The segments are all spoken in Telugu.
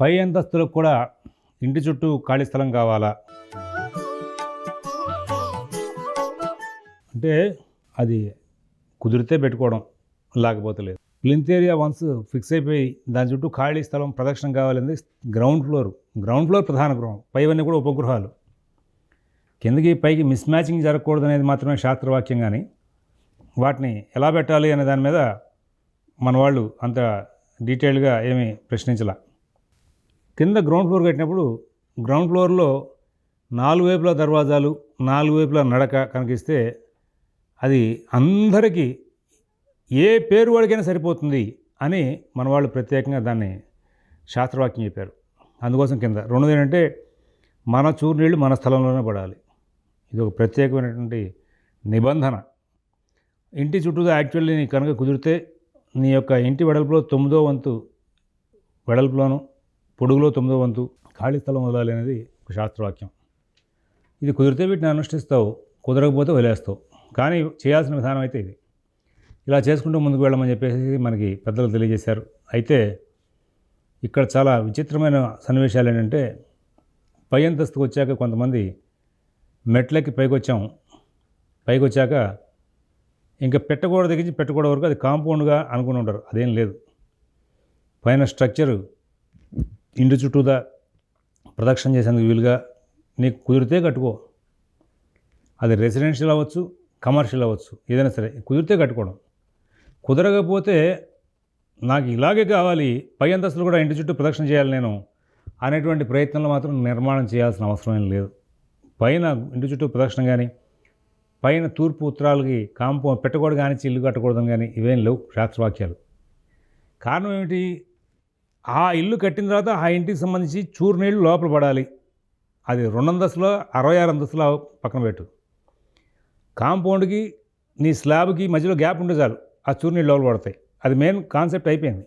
పై అంతస్తులకు కూడా ఇంటి చుట్టూ ఖాళీ స్థలం కావాలా? అంటే అది కుదిరితే పెట్టుకోవడం లేకపోతే లేదు. ప్లింత్ ఏరియా వన్స్ ఫిక్స్ అయిపోయి దాని చుట్టూ ఖాళీ స్థలం ప్రదక్షిణ కావాలంది గ్రౌండ్ ఫ్లోర్. గ్రౌండ్ ఫ్లోర్ ప్రధాన గృహం. పైవన్నీ కూడా ఉపగృహాలు. కిందకి పైకి మిస్ మ్యాచింగ్ జరగకూడదు అనేది మాత్రమే శాస్త్రవాక్యం కానీ వాటిని ఎలా పెట్టాలి అనే దాని మీద మన వాళ్ళు అంత డీటెయిల్గా ఏమీ ప్రశ్నించలా. కింద గ్రౌండ్ ఫ్లోర్ కట్టినప్పుడు గ్రౌండ్ ఫ్లోర్లో నాలుగు వైపుల దర్వాజాలు నాలుగు వైపుల నడక కనిపిస్తే అది అందరికీ ఏ పేరు వాడికైనా సరిపోతుంది అని మన వాళ్ళు ప్రత్యేకంగా దాన్ని శాస్త్రవాక్యం చెప్పారు. అందుకోసం కింద రెండోది ఏంటంటే మన చూరు నీళ్ళు మన స్థలంలోనే పడాలి. ఇది ఒక ప్రత్యేకమైనటువంటి నిబంధన. ఇంటి చుట్టూ యాక్చువల్లీ నీ కనుక కుదిరితే నీ యొక్క ఇంటి వెడల్పులో తొమ్మిదో వంతు వెడల్పులోను పొడుగులో తొమ్మిదో వంతు ఖాళీ స్థలం వదలాలి అనేది ఒక శాస్త్రవాక్యం. ఇది కుదిరితే వీటిని అనుష్ఠిస్తావు కుదరకపోతే వదిలేస్తావు. కానీ చేయాల్సిన విధానం అయితే ఇది. ఇలా చేసుకుంటూ ముందుకు వెళ్ళమని చెప్పేసి మనకి పెద్దలు తెలియజేశారు. అయితే ఇక్కడ చాలా విచిత్రమైన సన్నివేశాలు ఏంటంటే పై అంతస్తుకు వచ్చాక కొంతమంది మెట్లకి పైకి వచ్చాం పైకి వచ్చాక ఇంకా పెట్టగోడ దగ్గర పెట్టగోడ వరకు అది కాంపౌండ్గా అనుకుని ఉంటారు. అదేం లేదు. పైన స్ట్రక్చరు ఇంటి చుట్టూదా ప్రదక్షిణ చేసేందుకు వీలుగా నీకు కుదిరితే కట్టుకో. అది రెసిడెన్షియల్ అవ్వచ్చు కమర్షియల్ అవ్వచ్చు ఏదైనా సరే కుదిరితే కట్టుకోవడం. కుదరకపోతే నాకు ఇలాగే కావాలి పై అంతస్తులు కూడా ఇంటి చుట్టూ ప్రదక్షిణ చేయాలి నేను అనేటువంటి ప్రయత్నంలో మాత్రం నిర్మాణం చేయాల్సిన అవసరం ఏం లేదు. పైన ఇంటి చుట్టూ ప్రదక్షిణ కానీ పైన తూర్పు ఉత్తరాలకి కాంపౌండ్ పెట్టకూడదు కానీ ఇల్లు కట్టకూడదు కానీ ఇవేం లేవు శాస్త్రవాక్యాలు. కారణం ఏమిటి? ఆ ఇల్లు కట్టిన తర్వాత ఆ ఇంటికి సంబంధించి చూరు నీళ్ళు లోపల పడాలి. అది రెండు దశలో అరవై ఆరు అంతస్తులో పక్కన పెట్టు. కాంపౌండ్కి నీ స్లాబ్కి మధ్యలో గ్యాప్ ఉంటే చాలు. ఆ చూరు నీళ్ళు లోపల పడతాయి. అది మెయిన్ కాన్సెప్ట్ అయిపోయింది.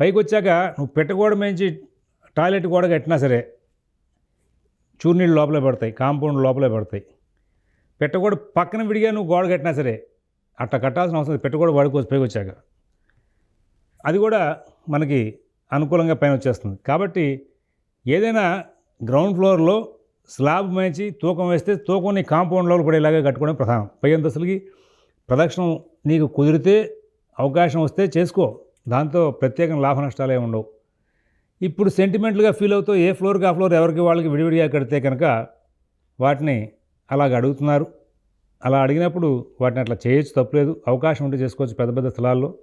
పైకి వచ్చాక నువ్వు పెట్టగోడ మించి టాయిలెట్ గోడ కట్టినా సరే చూరు నీళ్ళు లోపలే పడతాయి. కాంపౌండ్ లోపలే పడతాయి. పెట్టగోడ పక్కన విడిగా నువ్వు గోడ కట్టినా సరే అట్లా కట్టాల్సిన అవసరం పెట్టగోడ వాడుకోవచ్చు పైకి వచ్చాక. అది కూడా మనకి అనుకూలంగా పైన వచ్చేస్తుంది. కాబట్టి ఏదైనా గ్రౌండ్ ఫ్లోర్లో స్లాబ్ మేచి తూకం వేస్తే తూకం కాంపౌండ్ లోపల పడేలాగా కట్టుకోవడం ప్రధానం. పై అంతస్తులకి ప్రదక్షిణం నీకు కుదిరితే అవకాశం వస్తే చేసుకో. దాంతో ప్రత్యేక లాభ నష్టాలు ఏమి ఉండవు. ఇప్పుడు సెంటిమెంట్లుగా ఫీల్ అవుతూ ఏ ఫ్లోర్కి ఆ ఫ్లోర్ ఎవరికి వాళ్ళకి విడివిడిగా కడితే కనుక వాటిని అలాగ అడుగుతున్నారు. అలా అడిగినప్పుడు వాటిని అట్లా చేయొచ్చు తప్పులేదు. అవకాశం ఉంటే చేసుకోవచ్చు పెద్ద పెద్ద స్థలాల్లో.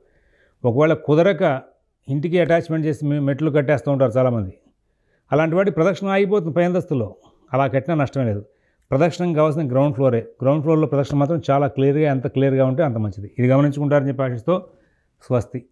ఒకవేళ కుదరక ఇంటికి అటాచ్మెంట్ చేసి మెట్లు కట్టేస్తూ ఉంటారు చాలామంది. అలాంటి వాటి ప్రదక్షిణ ఆగిపోతుంది పై అంతస్తులో అలా కట్టినా నష్టమే లేదు. ప్రదక్షిణం కావాల్సిన గ్రౌండ్ ఫ్లోరే. గ్రౌండ్ ఫ్లోర్లో ప్రదక్షిణ మాత్రం చాలా క్లియర్గా ఎంత క్లియర్గా ఉంటే అంత మంచిది. ఇది గమనించుకుంటారని చెప్పి ఆశిస్తూ స్వస్తి.